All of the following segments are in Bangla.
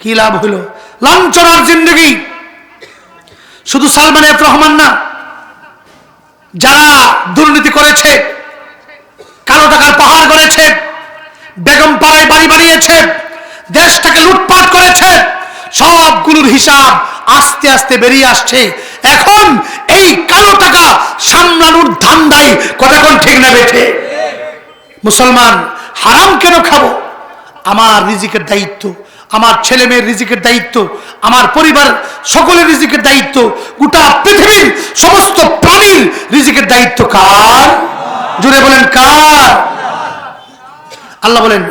কি লাভ হইল লাঞ্ছনার জিন্দগি। শুধু সালমান এফ রহমান না, যারা দুর্নীতি করেছে, কালো টাকার পাহাড় করেছে বেগম পাড়ায় বাড়ি বানিয়েছে, দেশটাকে লুটপাট করেছে, সবগুলোর হিসাব আস্তে আস্তে বেরিয়ে আসছে। এখন এই কালো টাকা সামলানোর ধান্দাই কোন ঠিক না বেঠে? মুসলমান, হারাম কেন খাব? আমার রিজিকের দায়িত্ব। আমার ছেলে মেয়ের রিজিকের দায়িত্ব, আমার পরিবার সকলের রিজিকের দায়িত্ব, গোটা পৃথিবীর সমস্ত প্রাণীর রিজিকের দায়িত্ব কার? জুড়ে বলেন কার? আল্লাহ বলেন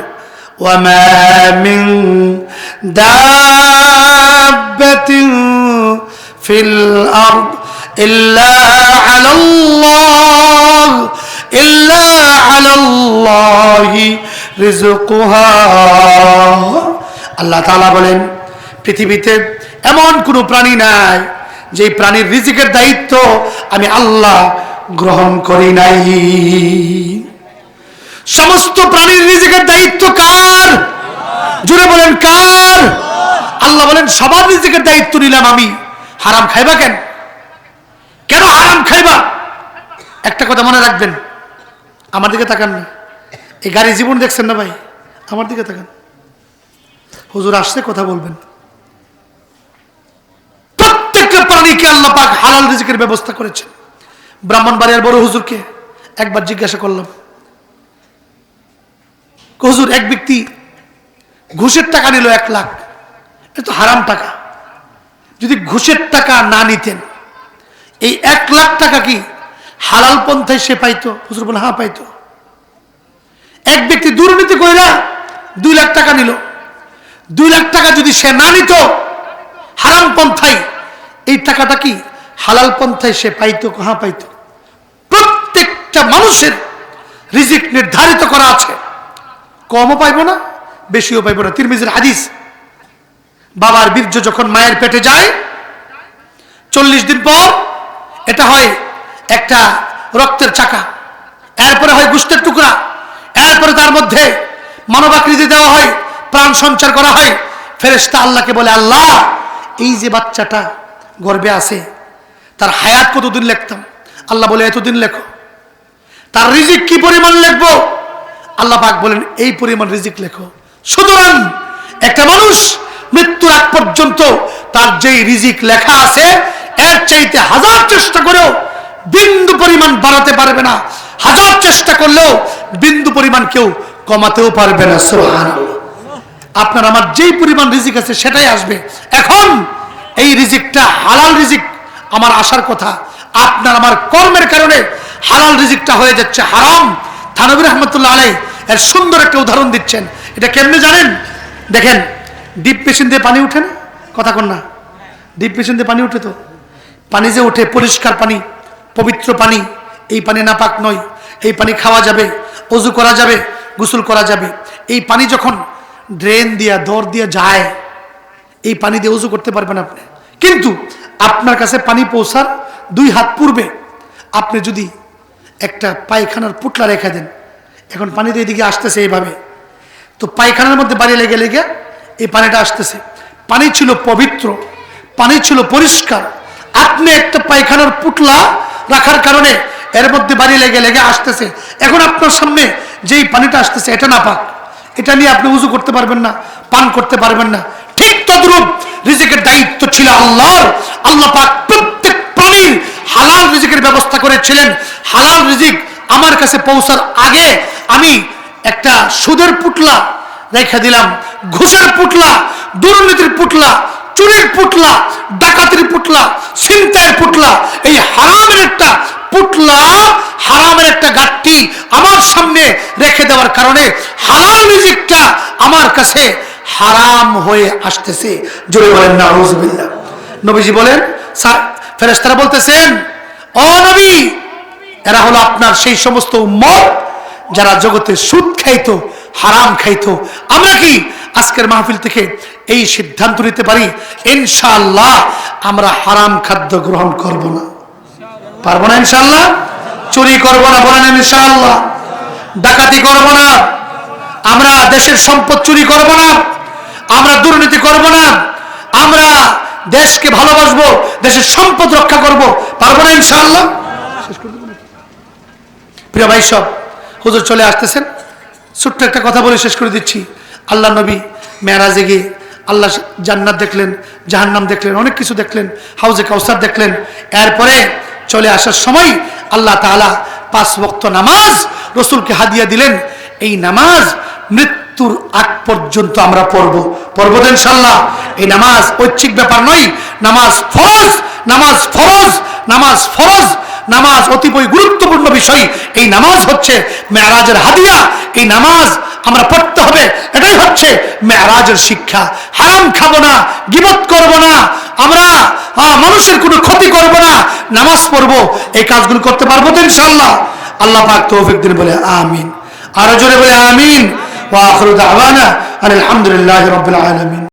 ইল্লা আলাল্লাহি রিজকুহা আল্লাহ তালা বলেন, পৃথিবীতে এমন কোনো প্রাণী নাই যে প্রাণীর রিজিকের দায়িত্ব আমি আল্লাহ গ্রহণ করি নাই। সমস্ত প্রাণীর রিজিকের দায়িত্ব কার? জুড়ে বলেন, কার? আল্লাহ বলেন, সবার রিজিকের দায়িত্ব নিলাম আমি। হারাম খাইবা কেন? কেন হারাম খাইবা? একটা কথা মনে রাখবেন, আমার দিকে তাকান না। এই গাড়ি জীবন দেখছেন না ভাই? আমার দিকে তাকান। হুজুর আসছে, কথা বলবেন। প্রত্যেকটা প্রাণীকে আল্লাহ পাক হালাল রিজিকের ব্যবস্থা করেছেন। ব্রাহ্মণবাড়িয়ার বড় হুজুরকে একবার জিজ্ঞাসা করলাম, হুজুর, এক ব্যক্তি ঘুষের টাকা নিল এক লাখ এটা তো হারাম টাকা। যদি ঘুষের টাকা না নিতেন, এই এক লাখ টাকা কি হালাল পন্থায় সে পাইতো? হুজুর বলে হ্যাঁ পাইতো। এক ব্যক্তি দুর্নীতি কইরা দুই লাখ টাকা নিল। দুই লাখ টাকা যদি সে না নিত, হারাম পন্থায়, এই টাকাটা কি হালাল পন্থায় সে পাইতো হ্যাঁ পাইতো? প্রত্যেকটা মানুষের রিজিক নির্ধারিত করা আছে। কমও পাইব না, বেশিও পাইব না। তিরমিজের হাদিস, বাবার বীর্য যখন মায়ের পেটে যায়, চল্লিশ দিন পর এটা হয় একটা রক্তের চাকা, এরপরে হয় গুস্তের টুকরা, এরপরে তার মধ্যে মানবাকৃতি দেওয়া হয় প্রাণ সঞ্চার করা হয়। ফেরেস্তা আল্লাহকে বলে, আল্লাহ, এই যে বাচ্চাটা গর্বে আছে, তার হায়াত কতদিন লিখতাম? আল্লাহ বলে, এতদিন লেখো। তার রিজিক কি পরিমাণ লিখব? আল্লাহ পাক বলেন, এই পরিমাণ রিজিক লেখো। সুতরাং একটা মানুষ মৃত্যুর আগ পর্যন্ত তার যেই রিজিক লেখা আছে, এর চাইতে হাজার চেষ্টা করেও বিন্দু পরিমাণ বাড়াতে পারবে না। হাজার চেষ্টা করলেও বিন্দু পরিমাণ কেউ কমাতেও পারবে না সোহান আপনার আমার যেই পরিমাণ রিজিক আছে সেটাই আসবে। এখন এই রিজিকটা হালাল রিজিক আমার আসার কথা। আপনার আমার কর্মের কারণে হালাল রিজিকটা হয়ে যাচ্ছে, হারাম। থানবির রহমতুল্লাহ আলাই এর সুন্দর একটা উদাহরণ দিচ্ছেন। এটা কেমনে জানেন? দেখেন, ডিপ মেশিন দিয়ে পানি উঠে না? কথা কন না। ডিপ মেশিন দিয়ে পানি উঠে তো। পানি যে ওঠে পরিষ্কার পানি, পবিত্র পানি, এই পানি নাপাক নয়। এই পানি খাওয়া যাবে, অজু করা যাবে, গোসল করা যাবে। এই পানি যখন ড্রেন দিয়া, দর দিয়া যায়। এই পানি দিয়ে উজু করতে পারবেন আপনি। কিন্তু আপনার কাছে পানি পৌঁছার দুই হাত পূর্বে আপনি যদি একটা পায়খানার পুটলা রেখে দেন, এখন পানি পানিতে এদিকে আসতেছে এইভাবে। তো পায়খানার মধ্যে বাড়ি লেগে লেগে এই পানিটা আসতেছে। পানি ছিল পবিত্র, পানি ছিল পরিষ্কার। আপনি একটা পায়খানার পুটলা রাখার কারণে এর মধ্যে বাড়ি লেগে লেগে আসতেছে। এখন আপনার সামনে যেই পানিটা আসতেছে, এটা না পাক এটা নিয়ে আপনি উজু করতে পারবেন না, পান করতে পারবেন না। ঠিক তদ্রূপ রিজিকের দায়িত্ব ছিল আল্লাহর। আল্লাহ পাক প্রত্যেক প্রাণীর হালাল রিজিকের ব্যবস্থা করেছিলেন। হালাল রিজিক আমার কাছে পৌঁছার আগে আমি একটা সুদের পুটলা রেখে দিলাম। ঘুষের পুটলা, দুর্নীতির পুটলা, চুরির পুটলা, ডাকাতির পুটলা, ছিনতাইয়ের পুটলা। এই হারামের একটা পুটলা, হারামের একটা গাঠটি আমার সামনে রেখে দেওয়ার কারণে হালাল রিজিকটা আমার কাছে হারাম হয়ে আসতেছে। জোরে বলেন না নবীজি বলেন ফেরেস্তারা বলতেছেন, ও নবী, এরা হলো আপনার সেই সমস্ত উম্মত যারা জগতে সুদ খাইতো, হারাম খাইতো। আমরা কি আজকের মাহফিল থেকে এই সিদ্ধান্ত নিতে পারি? ইনশাআল্লাহ, আমরা হারাম খাদ্য গ্রহণ করব না। পারব না ইনশাআল্লাহ? চুরি করব না বলেন ইনশাআল্লাহ। ডাকাতি করব না। আমরা দেশের সম্পদ চুরি করব না। আমরা দুর্নীতি করব না। আমরা দেশকে ভালোবাসবো, দেশের সম্পদ রক্ষা করব। পারব না ইনশাআল্লাহ? প্রিয় ভাই সব, হুজুর চলে আসতেছেন। ছোট্ট একটা কথা বলে শেষ করে দিচ্ছি। আল্লাহ নবী মেয়ারাজে গিয়ে আল্লাহ জান্নাত দেখলেন, জাহান্নাম দেখলেন, অনেক কিছু দেখলেন, হাউজে কাউসার দেখলেন। এরপরে চলে আসার সময় আল্লাহ তাআলা পাঁচ বক্ত নামাজ রসুলকে হাদিয়া দিলেন। এই নামাজ মৃত্যুর আগ পর্যন্ত আমরা পড়ব। পড়ব ইনশাল্লাহ এই নামাজ ঐচ্ছিক ব্যাপার নয়। নামাজ ফরজ নামাজ ফরজ নামাজ ফরজ, নামাজ অতিপয় গুরুত্বপূর্ণ বিষয়। এই নামাজ হচ্ছে মেয়ারাজের হাদিয়া। এই নামাজ আমরা পড়তে হবে। এটাই হচ্ছে মেয়ারাজের শিক্ষা। হারাম খাব না, গিবত করব না। আমরা মানুষের কোনো ক্ষতি করব নামাজ পড়ব, এই কাজগুলো করতে পারব তো ইনশাল্লাহ আল্লাহ পাক তৌফিক দিন বলে আমিন। আরও জোরে বলে আমিন। ওয়া আখিরু দাওয়ানা আলহামদুলিল্লাহি আলামিন।